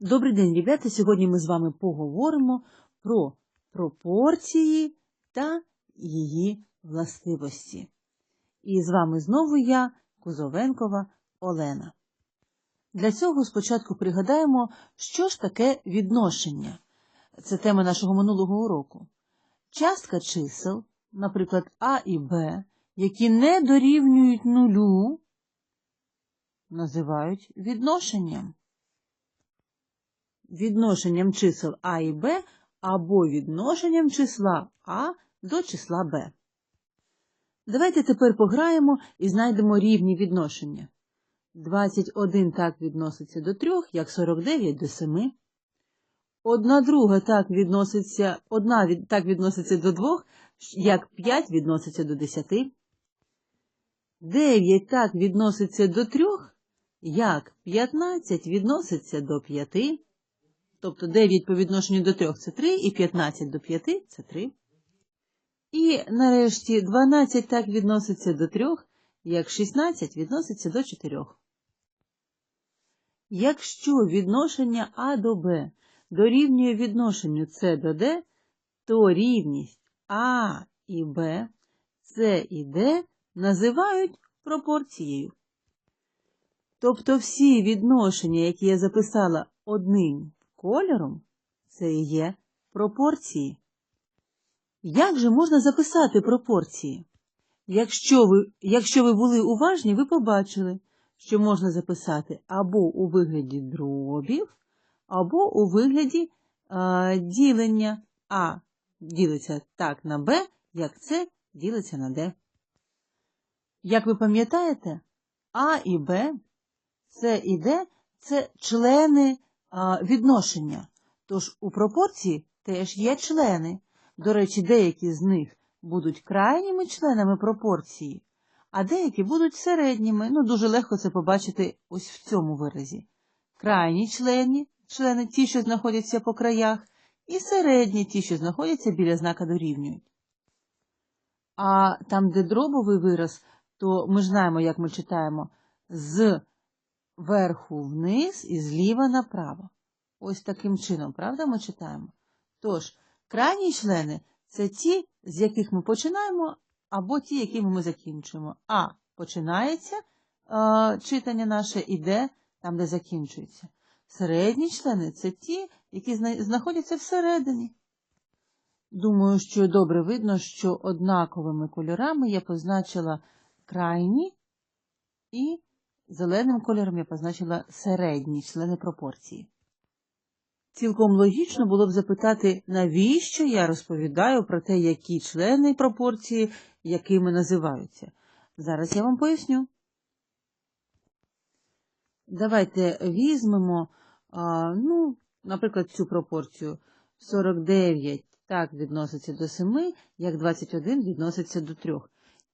Добрий день, ребята! Сьогодні ми з вами поговоримо про пропорції та її властивості. І з вами знову я, Кузовенкова Олена. Для цього спочатку пригадаємо, що ж таке відношення. Це тема нашого минулого уроку. Частка чисел, наприклад, А і Б, які не дорівнюють нулю, називають відношенням відношенням чисел А і Б або відношенням числа А до числа Б. Давайте тепер пограємо і знайдемо рівні відношення. 21 так відноситься до 3, як 49 до 7. Одна друга так відноситься, одна від, так відноситься до 2, як 5 відноситься до 10. 9 так відноситься до 3, як 15 відноситься до 5. Тобто 9 по відношенню до 3 це 3, і 15 до 5 це 3. І нарешті 12 так відноситься до 3, як 16 відноситься до 4. Якщо відношення А до Б дорівнює відношенню С до Д, то рівність А і Б, С і Д називають пропорцією. Тобто всі відношення, які я записала одним кольором, це і є пропорції. Як же можна записати пропорції? Якщо ви, якщо ви були уважні, ви побачили, що можна записати або у вигляді дробів, або у вигляді а, ділення А ділиться так на Б, як С ділиться на Д. Як ви пам'ятаєте, А і Б, С і Д це члени відношення. Тож у пропорції теж є члени. До речі, деякі з них будуть крайніми членами пропорції, а деякі будуть середніми. Ну, дуже легко це побачити ось в цьому виразі. Крайні члени, члени ті, що знаходяться по краях, і середні ті, що знаходяться біля знака дорівнюють. А там, де дробовий вираз, то ми знаємо, як ми читаємо, з верху вниз і зліва направо. Ось таким чином, правда, ми читаємо? Тож, крайні члени це ті, з яких ми починаємо, або ті, якими ми закінчуємо. А починається е, читання наше іде там, де закінчується. Середні члени це ті, які знаходяться всередині. Думаю, що добре видно, що однаковими кольорами я позначила крайні і зеленим кольором я позначила середні члени пропорції. Цілком логічно було б запитати, навіщо я розповідаю про те, які члени пропорції, якими називаються. Зараз я вам поясню. Давайте візьмемо, а, ну, наприклад, цю пропорцію 49 так відноситься до 7, як 21 відноситься до 3.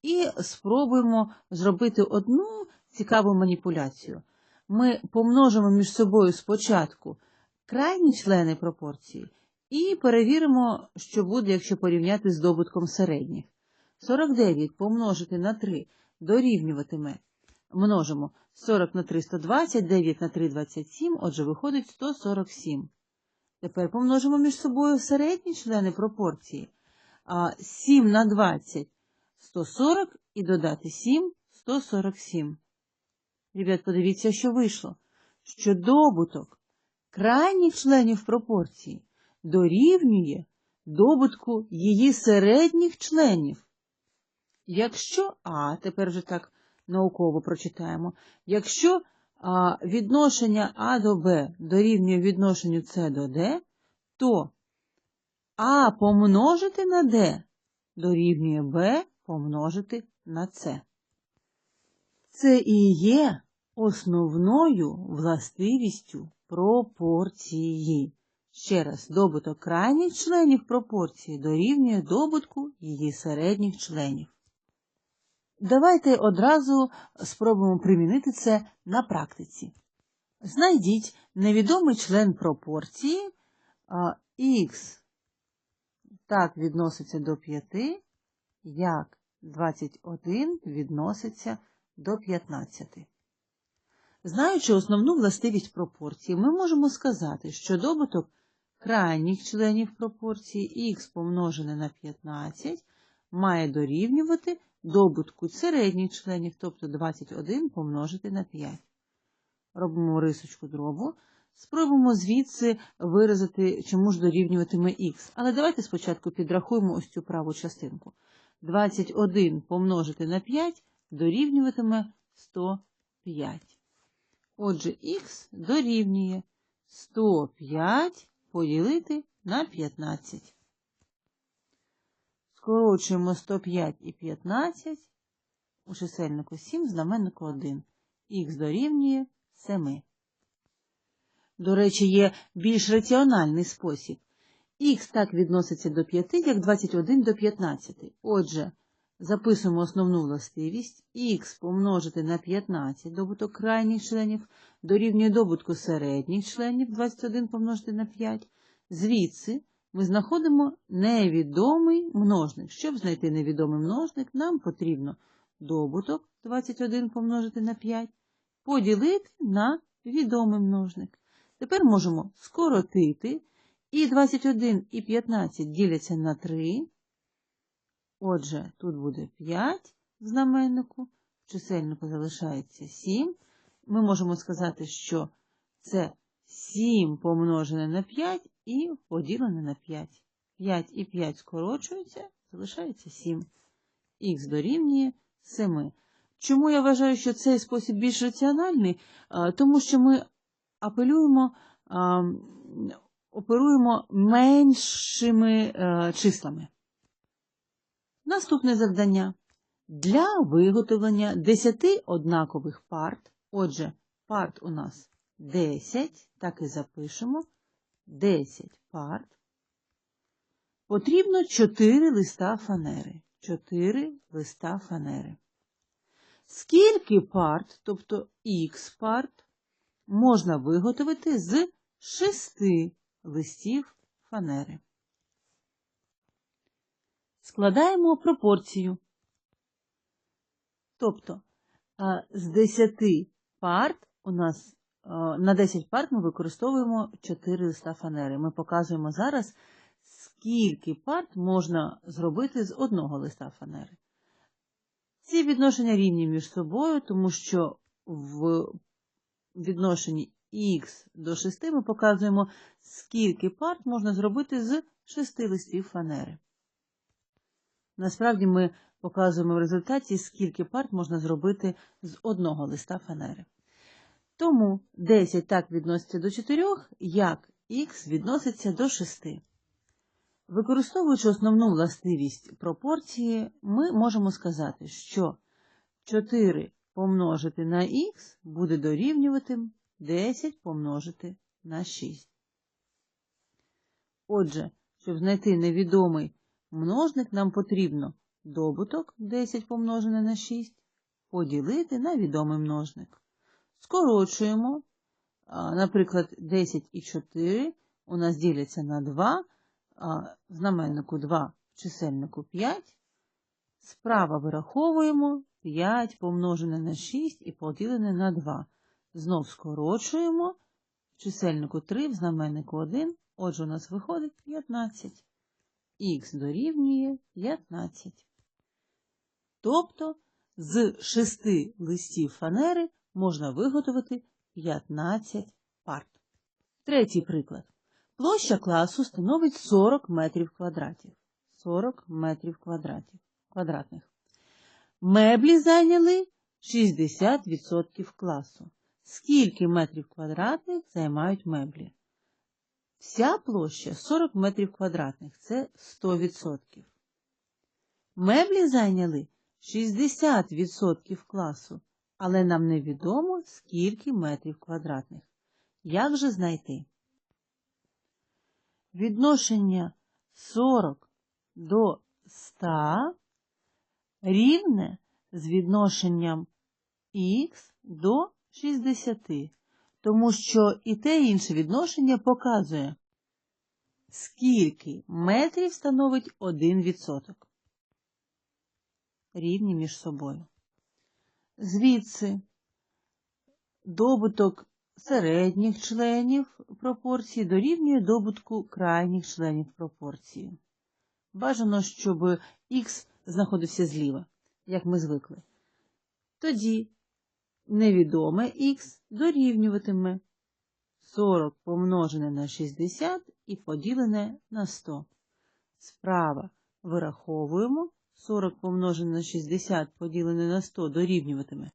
І спробуємо зробити одну цікаву маніпуляцію. Ми помножимо між собою спочатку крайні члени пропорції і перевіримо, що буде, якщо порівняти з добутком середніх. 49 помножити на 3 дорівнюватиме. Множимо 40 на 3 120, 9 на 3 27, отже, виходить 147. Тепер помножимо між собою середні члени пропорції. 7 на 20 140 і додати 7 147. Ребят, подивіться, що вийшло. Що добуток крайніх членів пропорції дорівнює добутку її середніх членів. Якщо, а, тепер вже так науково прочитаємо, якщо а, відношення А до Б дорівнює відношенню С до Д, то А помножити на Д дорівнює Б помножити на С. Це і є основною властивістю пропорції. Ще раз, добуток крайніх членів пропорції дорівнює добутку її середніх членів. Давайте одразу спробуємо примінити це на практиці. Знайдіть невідомий член пропорції х так відноситься до 5, як 21 відноситься до 15. Знаючи основну властивість пропорції, ми можемо сказати, що добуток крайніх членів пропорції х помножене на 15 має дорівнювати добутку середніх членів, тобто 21 помножити на 5. Робимо рисочку дробу. Спробуємо звідси виразити, чому ж дорівнюватиме х. Але давайте спочатку підрахуємо ось цю праву частинку. 21 помножити на 5 дорівнюватиме 105. Отже, х дорівнює 105 поділити на 15. Скорочуємо 105 і 15 у чисельнику 7, знаменнику 1. Х дорівнює 7. До речі, є більш раціональний спосіб. Х так відноситься до 5, як 21 до 15. Отже, записуємо основну властивість. Х помножити на 15 добуток крайніх членів дорівнює добутку середніх членів 21 помножити на 5. Звідси ми знаходимо невідомий множник. Щоб знайти невідомий множник, нам потрібно добуток 21 помножити на 5 поділити на відомий множник. Тепер можемо скоротити. І 21 і 15 діляться на 3. Отже, тут буде 5 в знаменнику, в чисельнику залишається 7. Ми можемо сказати, що це 7 помножене на 5 і поділене на 5. 5 і 5 скорочуються, залишається 7. Х дорівнює 7. Чому я вважаю, що цей спосіб більш раціональний? Тому що ми апелюємо, оперуємо меншими числами. Наступне завдання. Для виготовлення 10 однакових парт, отже, парт у нас 10, так і запишемо, 10 парт, потрібно 4 листа фанери. 4 листа фанери. Скільки парт, тобто х парт, можна виготовити з 6 листів фанери? Складаємо пропорцію. Тобто з 10 парт у нас на 10 парт ми використовуємо 4 листа фанери. Ми показуємо зараз, скільки парт можна зробити з одного листа фанери. Ці відношення рівні між собою, тому що в відношенні х до 6 ми показуємо, скільки парт можна зробити з 6 листів фанери. Насправді ми показуємо в результаті, скільки парт можна зробити з одного листа фанери. Тому 10 так відноситься до 4, як х відноситься до 6. Використовуючи основну властивість пропорції, ми можемо сказати, що 4 помножити на х буде дорівнювати 10 помножити на 6. Отже, щоб знайти невідомий множник, нам потрібно добуток 10 помножене на 6 поділити на відомий множник. Скорочуємо, наприклад, 10 і 4 у нас діляться на 2, в знаменнику 2, в чисельнику 5. Справа вираховуємо 5 помножене на 6 і поділене на 2. Знов скорочуємо в чисельнику 3, в знаменнику 1. Отже, у нас виходить 15. Х дорівнює 15. Тобто з 6 листів фанери можна виготовити 15 парт. Третій приклад. Площа класу становить 40 метрів квадратів. 40 метрів квадратів, квадратних. Меблі зайняли 60% класу. Скільки метрів квадратних займають меблі? Вся площа 40 метрів квадратних це 100%. Меблі зайняли 60% класу, але нам невідомо, скільки метрів квадратних. Як же знайти? Відношення 40 до 100 рівне з відношенням х до 60, тому що і те інше відношення показує, скільки метрів становить 1%. Рівні між собою. Звідси добуток середніх членів пропорції дорівнює добутку крайніх членів пропорції. Бажано, щоб х знаходився зліва, як ми звикли. Тоді невідоме х дорівнюватиме 40 помножене на 60 і поділене на 100. Справа вираховуємо 40 помножене на 60 поділене на 100 дорівнюватиме.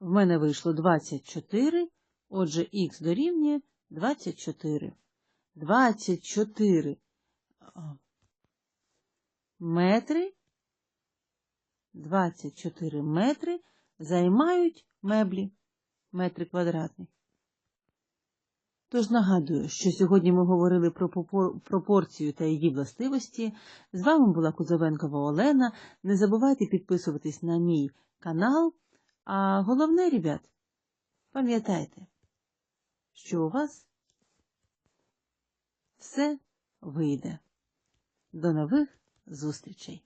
В мене вийшло 24, отже х дорівнює 24. 24 метри 24 метри займають меблі метри квадратні. Тож нагадую, що сьогодні ми говорили про пропорцію та її властивості. З вами була Кузовенкова Олена. Не забувайте підписуватись на мій канал. А головне, ребят, пам'ятайте, що у вас все вийде. До нових зустрічей!